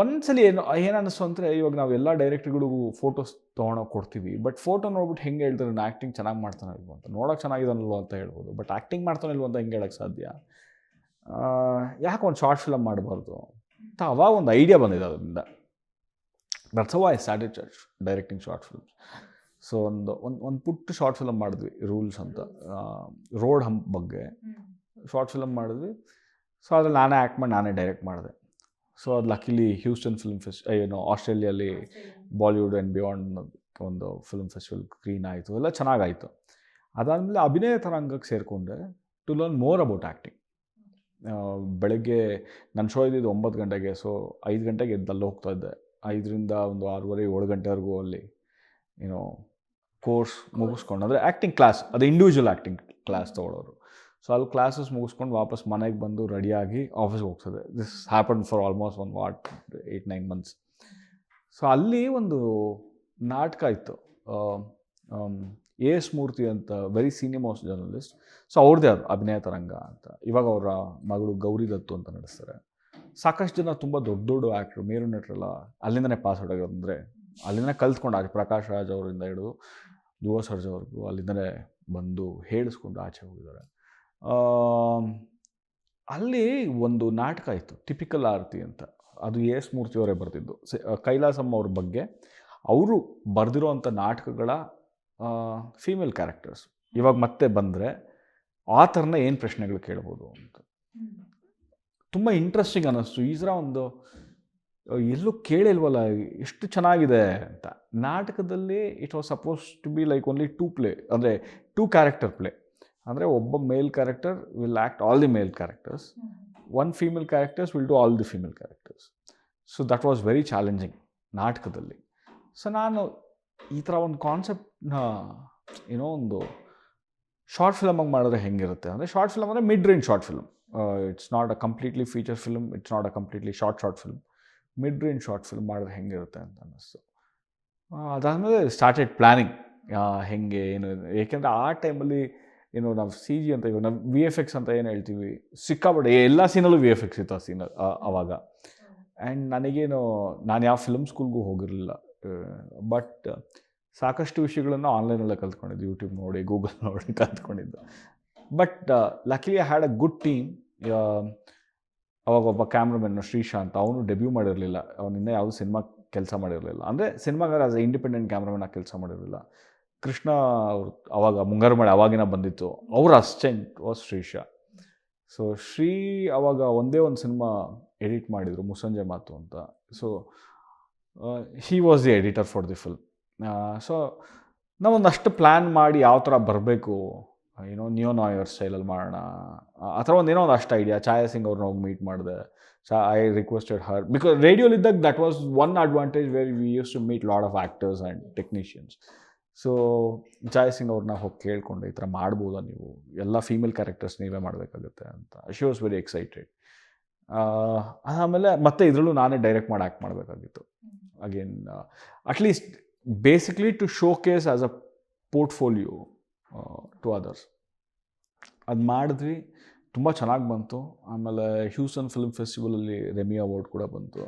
ಒಂದ್ಸಲಿ ಏನು ಏನು ಅನ್ನಿಸ್ತು ಅಂದರೆ ಇವಾಗ ನಾವು ಎಲ್ಲ ಡೈರೆಕ್ಟ್ರಿಗಳಿಗೂ ಫೋಟೋಸ್ ತೊಗೊಂಡೋಗಿ ಕೊಡ್ತೀವಿ. ಬಟ್ ಫೋಟೋ ನೋಡ್ಬಿಟ್ಟು ಹೆಂಗೆ ಹೇಳ್ತಾರೆ ನಾನು ಆ್ಯಕ್ಟಿಂಗ್ ಚೆನ್ನಾಗಿ ಮಾಡ್ತಾನೆ ಇಲ್ವೋ ಅಂತ. ನೋಡೋಕೆ ಚೆನ್ನಾಗಿದಾನಲ್ವ ಅಂತ ಹೇಳ್ಬೋದು. ಬಟ್ ಆ್ಯಕ್ಟಿಂಗ್ ಮಾಡ್ತಾನಿಲ್ವ ಅಂತ ಹೆಂಗೆ ಹೇಳೋಕ್ಕೆ ಸಾಧ್ಯ? ಯಾಕೆ ಒಂದು ಶಾರ್ಟ್ ಫಿಲಮ್ ಮಾಡಬಾರ್ದು ಅಂತ ಅವಾಗ ಒಂದು ಐಡಿಯಾ ಬಂದಿದೆ ಅದರಿಂದ. That's I started directing short films so ಒಂದು ಒಂದು ಒಂದು ಪುಟ್ಟ ಶಾರ್ಟ್ ಫಿಲಮ್ ಮಾಡಿದ್ವಿ ರೂಲ್ಸ್ ಅಂತ. ರೋಡ್ ಹಂಪ್ ಬಗ್ಗೆ. ಶಾರ್ಟ್ ಫಿಲಮ್ ಮಾಡಿದ್ವಿ. ಸೊ ಅದ್ರಲ್ಲಿ ನಾನೇ ಆ್ಯಕ್ಟ್ ಮಾಡಿ ನಾನೇ ಡೈರೆಕ್ಟ್ ಮಾಡಿದೆ. ಸೊ ಅದು ಲಕ್ಕಿಲಿ ಹ್ಯೂಸ್ಟನ್ ಫಿಲ್ಮ್ ಫೆಸ್ಟ್ ಏನು ಆಸ್ಟ್ರೇಲಿಯಲ್ಲಿ ಬಾಲಿವುಡ್ ಆ್ಯಂಡ್ ಬಿಯಾಂಡ್ ಒಂದು ಫಿಲ್ಮ್ ಫೆಸ್ಟಿವಲ್ ಸ್ಕ್ರೀನ್ ಆಯಿತು. ಎಲ್ಲ ಚೆನ್ನಾಗಾಯಿತು. ಅದಾದಮೇಲೆ ಅಭಿನಯ ತರಂಗಕ್ಕೆ ಸೇರಿಕೊಂಡೆ to learn more about acting ಬೆಳಗ್ಗೆ ನನ್ನ ಶೋ ಇದ್ದಿದ್ದು ಒಂಬತ್ತು ಗಂಟೆಗೆ ಸೊ ಐದು ಗಂಟೆಗೆ ಎದ್ದಲ್ಲಿ ಹೋಗ್ತಾ ಇದ್ದೆ. ಐದರಿಂದ ಒಂದು ಆರೂವರೆ ಏಳು ಗಂಟೆವರೆಗೂ ಅಲ್ಲಿ ಏನೋ ಕೋರ್ಸ್ ಮುಗಿಸ್ಕೊಂಡು ಅಂದರೆ ಆ್ಯಕ್ಟಿಂಗ್ ಕ್ಲಾಸ್ ಅದು ಇಂಡಿವಿಜುವಲ್ ಆ್ಯಕ್ಟಿಂಗ್ ಕ್ಲಾಸ್ ತೊಗೊಳೋರು. ಸೊ ಅಲ್ಲಿ ಕ್ಲಾಸಸ್ ಮುಗಿಸ್ಕೊಂಡು ವಾಪಸ್ ಮನೆಗೆ ಬಂದು ರೆಡಿಯಾಗಿ ಆಫೀಸ್ಗೆ ಹೋಗ್ತದೆ. This happen for almost one what eight nine months so ಅಲ್ಲಿ ಒಂದು ನಾಟಕ ಇತ್ತು. ಎ ಎಸ್ ಮೂರ್ತಿ ಅಂತ ವೆರಿ ಸೀನಿಯರ್ ಜರ್ನಲಿಸ್ಟ್ ಸೊ ಅವ್ರದ್ದೇ ಅದು, ಅಭಿನಯ ತರಂಗ ಅಂತ. ಇವಾಗ ಅವರ ಮಗಳು ಗೌರಿ ದತ್ತು ಅಂತ ನಡೆಸ್ತಾರೆ. ಸಾಕಷ್ಟು ಜನ ತುಂಬ ದೊಡ್ಡ ದೊಡ್ಡ ಆ್ಯಕ್ಟ್ರು ಮೇರು ನಟರೆಲ್ಲ ಅಲ್ಲಿಂದನೇ ಪಾಸ್ ಆಗೋದು ಅಂದರೆ ಅಲ್ಲಿಂದನೇ ಕಲ್ತ್ಕೊಂಡು ಆಚೆ ಪ್ರಕಾಶ್ ರಾಜ್ ಅವರಿಂದ ಹಿಡಿದು ಧ್ರುವ ಸರ್ಜ್ ಅವ್ರಿಗೂ ಅಲ್ಲಿಂದನೇ ಬಂದು ಹೇಳಿಸ್ಕೊಂಡು ಆಚೆ ಹೋಗಿದ್ದಾರೆ. ಅಲ್ಲಿ ಒಂದು ನಾಟಕ ಇತ್ತು ಟಿಪಿಕಲ್ ಆರತಿ ಅಂತ. ಅದು ಎ ಎಸ್ ಮೂರ್ತಿಯವರೇ ಬರೆದಿದ್ದು. ಕೈಲಾಸಮ್ಮ ಅವ್ರ ಬಗ್ಗೆ. ಅವರು ಬರೆದಿರೋವಂಥ ನಾಟಕಗಳ ಫೀಮೇಲ್ ಕ್ಯಾರೆಕ್ಟರ್ಸ್ ಇವಾಗ ಮತ್ತೆ ಬಂದರೆ ಆ ಥರನ ಏನು ಪ್ರಶ್ನೆಗಳು ಕೇಳ್ಬೋದು ಅಂತ. ತುಂಬ ಇಂಟ್ರೆಸ್ಟಿಂಗ್ ಅನ್ನಿಸ್ತು. ಈ ಒಂದು ಎಲ್ಲೂ ಕೇಳಿಲ್ವಲ್ಲ, ಎಷ್ಟು ಚೆನ್ನಾಗಿದೆ ಅಂತ. ನಾಟಕದಲ್ಲಿ it was suppose to be like only two play ಅಂದರೆ ಟೂ ಕ್ಯಾರೆಕ್ಟರ್ ಪ್ಲೇ ಅಂದರೆ ಒಬ್ಬ male character will act all the male characters one female characters will do all the female characters so that was very challenging ನಾಟಕದಲ್ಲಿ. So ನಾನು ಈ ಥರ ಒಂದು ಕಾನ್ಸೆಪ್ಟ್ನ ಏನೋ ಒಂದು ಶಾರ್ಟ್ ಫಿಲಮಾಗಿ ಮಾಡಿದ್ರೆ ಹೆಂಗಿರುತ್ತೆ ಅಂದರೆ ಶಾರ್ಟ್ ಫಿಲಮ್ ಅಂದರೆ mid range short film it's not a completely feature film it's not a completely short short film mid range short film ಮಾಡಿದ್ರೆ ಹೆಂಗಿರುತ್ತೆ ಅಂತ ಅನ್ನಿಸ್ತು. ಅದಾದಮೇಲೆ ಸ್ಟಾರ್ಟೆಡ್ ಪ್ಲ್ಯಾನಿಂಗ್ ಹೆಂಗೆ ಏನು ಏಕೆಂದರೆ ಆ ಟೈಮಲ್ಲಿ ಏನು ನಾವು ಸಿ ಜಿ ಅಂತ ನಾವು ವಿ ಎಫ್ ಎಕ್ಸ್ ಅಂತ ಏನು ಹೇಳ್ತೀವಿ? ಸಿಕ್ಕಾಪಟ್ಟೆ ಎಲ್ಲ ಸೀನಲ್ಲೂ ವಿ ಎಫ್ ಎಕ್ಸ್ ಇತ್ತು ಆ ಸೀನ್ ಆವಾಗ ಆ್ಯಂಡ್ ನನಗೇನು, ನಾನು ಯಾವ ಫಿಲ್ಮ್ ಸ್ಕೂಲ್ಗೂ ಹೋಗಿರಲಿಲ್ಲ. ಬಟ್ ಸಾಕಷ್ಟು ವಿಷಯಗಳನ್ನು ಆನ್ಲೈನಲ್ಲೇ ಕಲ್ತ್ಕೊಂಡಿದ್ದು ಯೂಟ್ಯೂಬ್ ನೋಡಿ ಗೂಗಲ್ ನೋಡಿ ಕಲ್ತ್ಕೊಂಡಿದ್ದು. But luckily I had a good team ಅವಾಗ ಒಬ್ಬ ಕ್ಯಾಮ್ರಾಮನ್ ಶ್ರೀಶಾಂತ್, ಅವನು ಡೆಬ್ಯೂ ಮಾಡಿರಲಿಲ್ಲ. ಅವನಿಂದ ಯಾವುದೂ ಸಿನಿಮಾ ಕೆಲಸ ಮಾಡಿರಲಿಲ್ಲ. ಅಂದರೆ ಸಿನಿಮಾಗಾರ ಆಸ್ ಎ ಇಂಡಿಪೆಂಡೆಂಟ್ ಕ್ಯಾಮ್ರಾಮನ್ ಆಗಿ ಕೆಲಸ ಮಾಡಿರಲಿಲ್ಲ. ಕೃಷ್ಣ ಅವರು ಅವಾಗ ಮುಂಗಾರು ಮಳೆ ಅವಾಗಿನ ಬಂದಿತ್ತು. ಅವ್ರ assistant was Srisha so Sri ಅವಾಗ ಒಂದೇ ಒಂದು ಸಿನಿಮಾ ಎಡಿಟ್ ಮಾಡಿದರು ಮುಸಂಜೆ ಮಾತು ಅಂತ. So he was the editor for the film so ನಾವೊಂದಷ್ಟು plan ಮಾಡಿ ಯಾವ ಥರ ಬರಬೇಕು ಏನೋ ನ್ಯೂ ನಾಯರ್ ಸ್ಟೈಲಲ್ಲಿ ಮಾಡೋಣ. ಆ ಥರ ಒಂದು ಏನೋ ಒಂದು ಅಷ್ಟು ಐಡಿಯಾ ಛಾಯಾ ಸಿಂಗ್ ಅವ್ರನ್ನ ಹೋಗಿ ಮೀಟ್ ಮಾಡಿದೆ. So I requested her because ರೇಡಿಯೋಲಿದ್ದಾಗ that was one advantage very we use to meet lot of actors and technicians so Joy Singh ಅವ್ರನ್ನ ಹೋಗಿ ಕೇಳ್ಕೊಂಡು ಈ ಥರ ಮಾಡ್ಬೋದಾ ನೀವು? ಎಲ್ಲ ಫೀಮೇಲ್ ಕ್ಯಾರೆಕ್ಟರ್ಸ್ ನೀವೇ ಮಾಡಬೇಕಾಗುತ್ತೆ ಅಂತ. ಶಿ ವಾಸ್ ವೆರಿ ಎಕ್ಸೈಟೆಡ್ ಆಮೇಲೆ ಮತ್ತೆ ಇದರಲ್ಲೂ ನಾನೇ ಡೈರೆಕ್ಟ್ ಮಾಡಿ ಆ್ಯಕ್ಟ್ ಮಾಡಬೇಕಾಗಿತ್ತು. Again at least basically to showcase as a portfolio to others ಅದು ಮಾಡಿದ್ವಿ. ತುಂಬ ಚೆನ್ನಾಗಿ ಬಂತು. ಆಮೇಲೆ ಹ್ಯೂಸನ್ ಫಿಲ್ಮ್ ಫೆಸ್ಟಿವಲಲ್ಲಿ ರೆಮಿ ಅವಾರ್ಡ್ ಕೂಡ ಬಂತು.